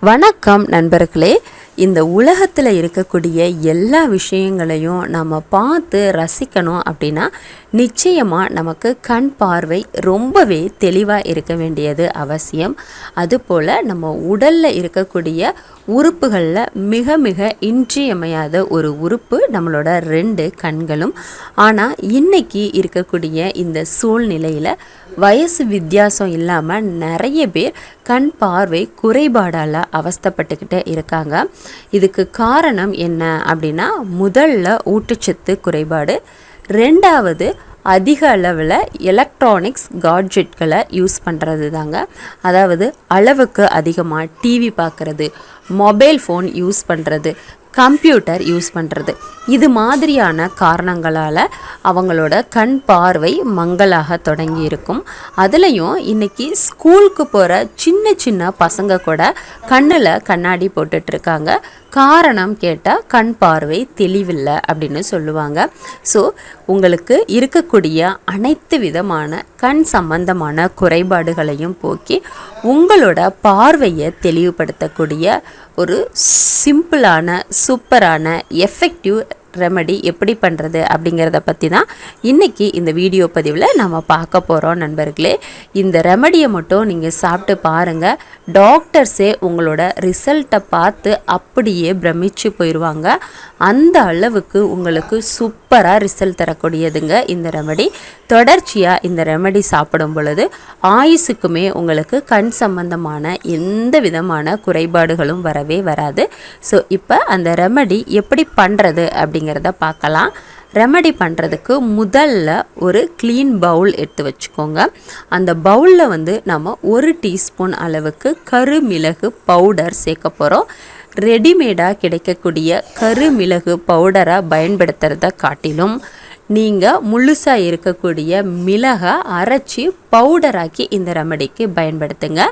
வணக்கம் நண்பர்களே. இந்த உலகத்தில் இருக்கக்கூடிய எல்லா விஷயங்களையும் நம்ம பார்த்து ரசிக்கணும் அப்படின்னா நிச்சயமாக நமக்கு கண் பார்வை ரொம்பவே தெளிவாக இருக்க வேண்டியது அவசியம். அதுபோல் நம்ம உடலில் இருக்கக்கூடிய உறுப்புகளில் மிக மிக இன்றியமையாத ஒரு உறுப்பு நம்மளோட ரெண்டு கண்களும். ஆனால் இன்னைக்கு இருக்கக்கூடிய இந்த சூழ்நிலையில் வயசு வித்தியாசம் இல்லாமல் நிறைய பேர் கண் பார்வை குறைபாடால் அவஸ்தப்பட்டுக்கிட்டே இருக்காங்க. இதுக்கு காரணம் என்ன அப்படின்னா முதல்ல ஊட்டச்சத்து குறைபாடு. ரெண்டாவது அதிக அளவில் எலக்ட்ரானிக்ஸ் காட்ஜெட்களை யூஸ் பண்ணுறது தாங்க அதாவது அளவுக்கு அதிகமாக டிவி பார்க்குறது மொபைல் ஃபோன் யூஸ் பண்ணுறது கம்ப்யூட்டர் யூஸ் பண்ணுறது இது மாதிரியான காரணங்களால் அவங்களோட கண் பார்வை மங்கலாக தொடங்கி இருக்கும். அதுலேயும் இன்றைக்கி ஸ்கூலுக்கு போகிற சின்ன சின்ன பசங்க கூட கண்ணில் கண்ணாடி போட்டுட்ருக்காங்க காரணம் கேட்டால் கண் பார்வை தெளிவில்லை அப்படின்னு சொல்லுவாங்க. ஸோ உங்களுக்கு இருக்கக்கூடிய அனைத்து விதமான கண் சம்பந்தமான குறைபாடுகளையும் போக்கி உங்களோட பார்வையை தெளிவுபடுத்தக்கூடிய ஒரு சிம்பிளான சூப்பரான எஃபெக்டிவ் ரெமடி எப்படி பண்ணுறது அப்படிங்கிறத பற்றி தான் இன்றைக்கி இந்த வீடியோ பதிவில் நம்ம பார்க்க போகிறோம் நண்பர்களே. இந்த ரெமடியை மட்டும் நீங்கள் சாப்பிட்டு பாருங்கள் டாக்டர்ஸே உங்களோட ரிசல்ட்டை பார்த்து அப்படியே பிரமிச்சு போயிடுவாங்க அந்த அளவுக்கு உங்களுக்கு சூப்பராக ரிசல்ட் தரக்கூடியதுங்க இந்த ரெமடி தொடர்ச்சியாக இந்த ரெமடி சாப்பிடும் பொழுது ஆயுசுக்குமே உங்களுக்கு கண் சம்பந்தமான எந்த விதமான குறைபாடுகளும் வரவே வராது. ஸோ இப்போ அந்த ரெமடி எப்படி பண்ணுறது அப்படிங்கிறத பார்க்கலாம். ரெமடி பண்ணுறதுக்கு முதல்ல ஒரு க்ளீன் பவுல் எடுத்து வச்சுக்கோங்க. அந்த பவுலில் வந்து நம்ம ஒரு டீஸ்பூன் அளவுக்கு கருமிளகு பவுடர் சேர்க்க போகிறோம் ரெடிமேடாக கிடைக்கக்கூடிய கருமிளகு பவுடரை பயன்படுத்துகிறத காட்டிலும் நீங்கள் முழுசாக இருக்கக்கூடிய மிளகை அரைச்சி பவுடராக்கி இந்த ரெமடிக்கு பயன்படுத்துங்க.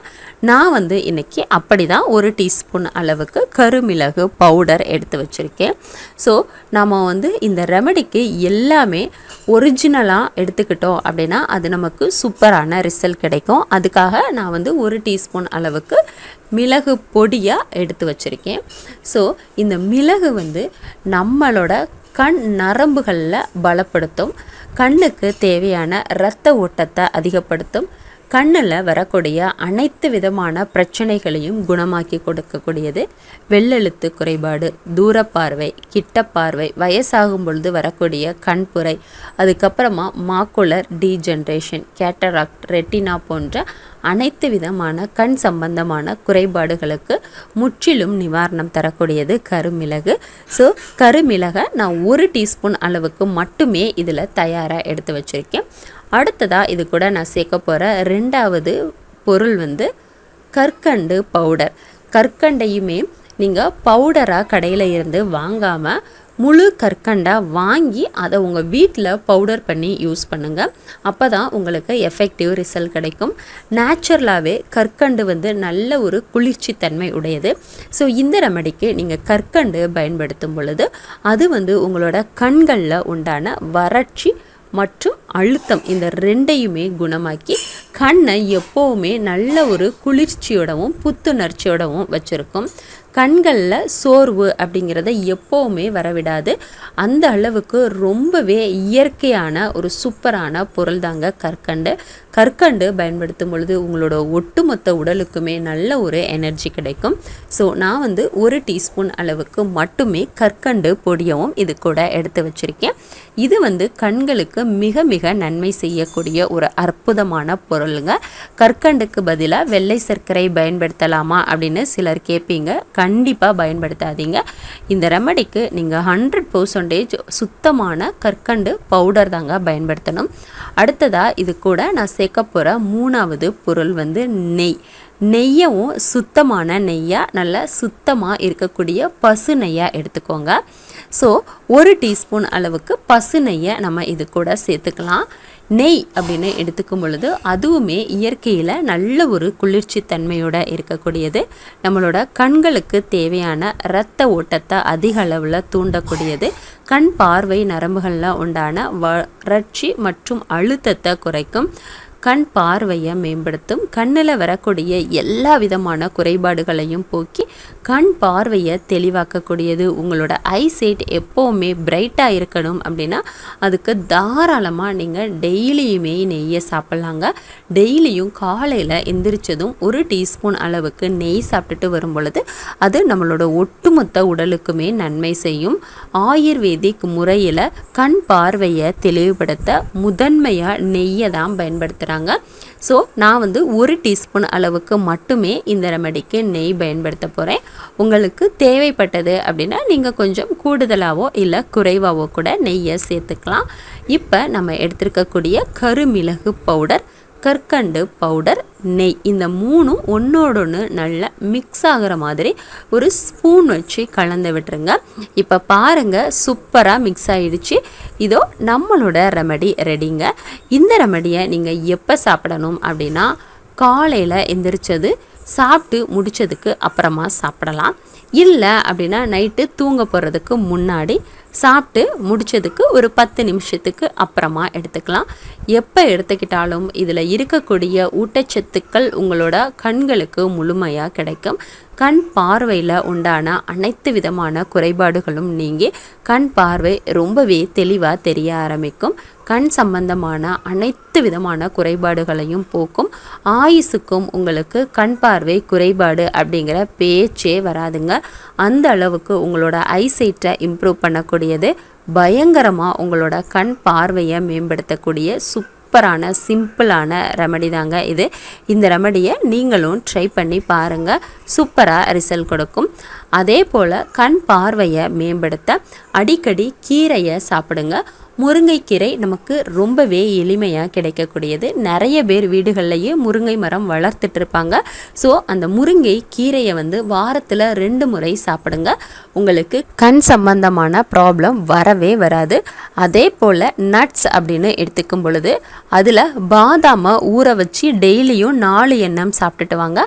நான் வந்து இன்றைக்கி அப்படி தான் ஒரு டீஸ்பூன் அளவுக்கு கருமிளகு பவுடர் எடுத்து வச்சுருக்கேன். ஸோ நம்ம வந்து இந்த ரெமடிக்கு எல்லாமே ஒரிஜினலாக எடுத்துக்கிட்டோம் அப்படின்னா அது நமக்கு சூப்பரான ரிசல்ட் கிடைக்கும். அதுக்காக நான் வந்து ஒரு டீஸ்பூன் அளவுக்கு மிளகு பொடியாக எடுத்து வச்சுருக்கேன். ஸோ இந்த மிளகு வந்து நம்மளோட கண் நரம்புகளில் பலப்படுத்தும். கண்ணுக்கு தேவையான இரத்த ஓட்டத்தை அதிகப்படுத்தும். கண்ணில் வரக்கூடிய அனைத்து விதமான பிரச்சனைகளையும் குணமாக்கி கொடுக்கக்கூடியது. வெள்ளெழுத்து குறைபாடு தூரப்பார்வை கிட்டப்பார்வை வயசாகும் பொழுது வரக்கூடிய கண்புரை அதுக்கப்புறமா மாக்குலர் டீஜென்ரேஷன் கேட்டராக்ட் ரெட்டினா போன்ற அனைத்து விதமான கண் சம்பந்தமான குறைபாடுகளுக்கு முற்றிலும் நிவாரணம் தரக்கூடியது கருமிளகு. ஸோ கருமிளகை நான் ஒரு டீஸ்பூன் அளவுக்கு மட்டுமே இதில் தயாராக எடுத்து வச்சுருக்கேன். அடுத்ததாக இது கூட நான் சேர்க்க போகிற ரெண்டாவது பொருள் வந்து கற்கண்டு பவுடர். கற்கண்டையுமே நீங்கள் பவுடராக கடையில் இருந்து வாங்காமல் முழு கற்கண்டாக வாங்கி அதை உங்கள் வீட்டில் பவுடர் பண்ணி யூஸ் பண்ணுங்கள் அப்போ தான் உங்களுக்கு எஃபெக்டிவ் ரிசல்ட் கிடைக்கும். நேச்சுரலாகவே கற்கண்டு வந்து நல்ல ஒரு குளிர்ச்சி தன்மை உடையது. ஸோ இந்த ரெமடிக்கு நீங்கள் கற்கண்டு பயன்படுத்தும் பொழுது அது வந்து உங்களோட கண்களில் உண்டான வறட்சி மற்றும் அழுத்தம் இந்த ரெண்டையுமே குணமாக்கி கண்ணை எப்போவுமே நல்ல ஒரு குளிர்ச்சியோடவும் புத்துணர்ச்சியோடவும் வச்சுருக்கும். கண்களில் சோர்வு அப்படிங்கிறத எப்போவுமே வரவிடாது. அந்த அளவுக்கு ரொம்பவே இயற்கையான ஒரு சூப்பரான பொருள் தாங்க கற்கண்டு. கற்கண்டு பயன்படுத்தும் பொழுது உங்களோட ஒட்டுமொத்த உடலுக்குமே நல்ல ஒரு எனர்ஜி கிடைக்கும். ஸோ நான் வந்து ஒரு டீஸ்பூன் அளவுக்கு மட்டுமே கற்கண்டு பொடியவும் இது கூட எடுத்து வச்சுருக்கேன். இது வந்து கண்களுக்கு மிக மிக நன்மை செய்யக்கூடிய ஒரு அற்புதமான பொருளுங்க. கற்கண்டுக்கு பதிலாக வெள்ளை சர்க்கரை பயன்படுத்தலாமா அப்படின்னு சிலர் கேட்பீங்க கண்டிப்பாக பயன்படுத்தாதீங்க. இந்த ரெமடிக்கு நீங்கள் ஹண்ட்ரட் பர்சன்டேஜ் சுத்தமான கற்கண்டு பவுடர் தாங்க பயன்படுத்தணும். அடுத்ததாக இது கூட நான் சேர்க்க போகிற மூணாவது பொருள் வந்து நெய். நெய்யவும் சுத்தமான நெய்யாக நல்ல சுத்தமாக இருக்கக்கூடிய பசு நெய்யாக எடுத்துக்கோங்க. ஸோ ஒரு டீஸ்பூன் அளவுக்கு பசு நெய்யை நம்ம இது கூட சேர்த்துக்கலாம். நெய் அப்படின்னு எடுத்துக்கும் பொழுது அதுவுமே இயற்கையில் நல்ல ஒரு குளிர்ச்சி தன்மையோட இருக்கக்கூடியது. நம்மளோட கண்களுக்கு தேவையான இரத்த ஓட்டத்தை அதிக அளவில் தூண்டக்கூடியது. கண் பார்வை நரம்புகளில் உண்டான வறட்சி மற்றும் அழுத்தத்தை குறைக்கும். கண் பார்வையை மேம்படுத்தும் கண்ணில் வரக்கூடிய எல்லா விதமான குறைபாடுகளையும் போக்கி கண் பார்வையை தெளிவாக்கக்கூடியது. உங்களோட ஐசைட் எப்போவுமே பிரைட்டாக இருக்கணும் அப்படின்னா அதுக்கு தாராளமாக நீங்கள் டெய்லியுமே நெய்யை சாப்பிட்லாங்க. டெய்லியும் காலையில் எந்திரிச்சதும் ஒரு டீஸ்பூன் அளவுக்கு நெய் சாப்பிட்டுட்டு வரும் பொழுது அது நம்மளோட ஒட்டுமொத்த உடலுக்குமே நன்மை செய்யும். ஆயுர்வேதிக் முறையில் கண் பார்வையை தெளிவுபடுத்த முதன்மையாக நெய்யை தான் பயன்படுத்துகிறாங்க ஸோ நான் வந்து ஒரு டீஸ்பூன் அளவுக்கு மட்டுமே இந்த ரெமடிக்கு நெய் பயன்படுத்த போகிறேன் உங்களுக்கு தேவைப்பட்டது அப்படின்னா நீங்கள் கொஞ்சம் கூடுதலாகவோ இல்லை குறைவாகவோ கூட நெய்யை சேர்த்துக்கலாம். இப்போ நம்ம எடுத்துருக்கக்கூடிய கருமிளகு பவுடர் கற்கண்டு பவுடர் நெய். இந்த மூணும் ஒன்றோட ஒன்று நல்லா மிக்ஸ் ஆகிற மாதிரி ஒரு ஸ்பூன் வச்சு கலந்து விட்டுருங்க. இப்போ பாருங்கள் சூப்பராக மிக்ஸ் ஆகிடுச்சு இதோ நம்மளோட ரெமடி ரெடிங்க இந்த ரெமடியை நீங்கள் எப்போ சாப்பிடணும் அப்படின்னா காலையில் எந்திரிச்சது சாப்பிட்டு முடித்ததுக்கு அப்புறமா சாப்பிடலாம். இல்லை அப்படின்னா நைட்டு தூங்க போகிறதுக்கு முன்னாடி சாப்பிட்டு முடித்ததுக்கு ஒரு பத்து நிமிஷத்துக்கு அப்புறமா எடுத்துக்கலாம். எப்போ எடுத்துக்கிட்டாலும் இதில் இருக்கக்கூடிய ஊட்டச்சத்துக்கள் உங்களோட கண்களுக்கு முழுமையாக கிடைக்கும். கண் பார்வையில் உண்டான அனைத்து விதமான குறைபாடுகளும் நீங்கி கண் பார்வை ரொம்பவே தெளிவாக தெரிய ஆரம்பிக்கும். கண் சம்பந்தமான அனைத்து விதமான குறைபாடுகளையும் போக்கும் ஆயுசுக்கும் உங்களுக்கு கண் பார்வை குறைபாடு அப்படிங்கிற பேச்சே வராதுங்க. அந்த அளவுக்கு உங்களோட ஐசைட்டை இம்ப்ரூவ் பண்ணக்கூடியது பயங்கரமாக உங்களோட கண் பார்வையை மேம்படுத்தக்கூடிய சுப் சூப்பரான சிம்பிளான ரெமடி தாங்க இது. இந்த ரெமடியை நீங்களும் ட்ரை பண்ணி பாருங்கள் சூப்பராக ரிசல்ட் கொடுக்கும். அதே போல் கண் பார்வையை மேம்படுத்த அடிக்கடி கீரையை சாப்பிடுங்க. முருங்கைக்கீரை நமக்கு ரொம்பவே எளிமையாக கிடைக்கக்கூடியது. நிறைய பேர் வீடுகள்லையே முருங்கை மரம் வளர்த்துட்டு இருப்பாங்க. ஸோ அந்த முருங்கை கீரையை வந்து வாரத்தில் ரெண்டு முறை சாப்பிடுங்க. உங்களுக்கு கண் சம்பந்தமான ப்ராப்ளம் வரவே வராது. அதே போல் நட்ஸ் அப்படின்னு எடுத்துக்கும் பொழுது அதில் பாதாமை ஊற வச்சு டெய்லியும் நாலு எண்ணம் சாப்பிட்டுட்டு வாங்க.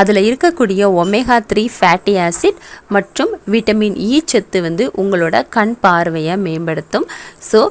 அதில் இருக்கக்கூடிய ஒமேகா த்ரீ ஃபேட்டி ஆசிட் மற்றும் விட்டமின் இ e சத்து வந்து உங்களோட கண் பார்வையை மேம்படுத்தும். ஸோ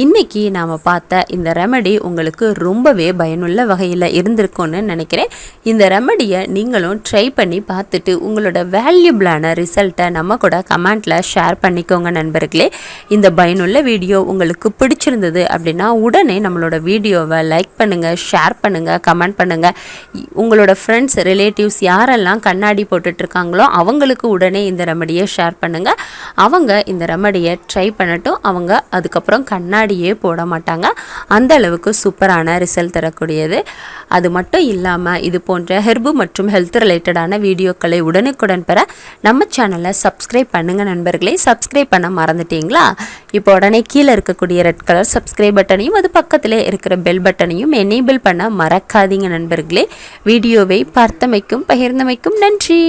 இன்னைக்கு நாம் பார்த்த இந்த ரெமடி உங்களுக்கு ரொம்பவே பயனுள்ள வகையில் இருந்திருக்கும்னு நினைக்கிறேன். இந்த ரெமடியை நீங்களும் ட்ரை பண்ணி பார்த்துட்டு உங்களோட வேல்யூபிளான ரிசல்ட்டை நம்ம கூட கமெண்ட்டில் ஷேர் பண்ணிக்கோங்க நண்பர்களே. இந்த பயனுள்ள வீடியோ உங்களுக்கு பிடிச்சிருந்தது அப்படின்னா உடனே நம்மளோட வீடியோவை லைக் பண்ணுங்கள் ஷேர் பண்ணுங்கள் கமெண்ட் பண்ணுங்கள் உங்களோட ஃப்ரெண்ட்ஸ் ரிலேட்டிவ்ஸ் யாரெல்லாம் கண்ணாடி போட்டுட்ருக்காங்களோ அவங்களுக்கு உடனே இந்த ரெமடியை ஷேர் பண்ணுங்கள் அவங்க இந்த ரெமடியை ட்ரை பண்ணட்டும். அவங்க அதுக்கப்புறம் கண்ணாடி முன்னாடியே போட மாட்டாங்க. அந்த அளவுக்கு சூப்பரான ரிசல்ட் தரக்கூடியது. அது மட்டும் இல்லாமல் இது போன்ற ஹெர்பு மற்றும் ஹெல்த் ரிலேட்டடான வீடியோக்களை உடனுக்குடன் பெற நம்ம சேனலை சப்ஸ்கிரைப் பண்ணுங்கள் நண்பர்களே. சப்ஸ்கிரைப் பண்ண மறந்துட்டீங்களா? இப்போ உடனே கீழே இருக்கக்கூடிய ரெட் கலர் சப்ஸ்கிரைப் பட்டனையும் அது பக்கத்தில் இருக்கிற பெல் பட்டனையும் எனேபிள் பண்ண மறக்காதீங்க நண்பர்களே. வீடியோவை பார்த்தமைக்கும் பகிர்ந்தமைக்கும் நன்றி.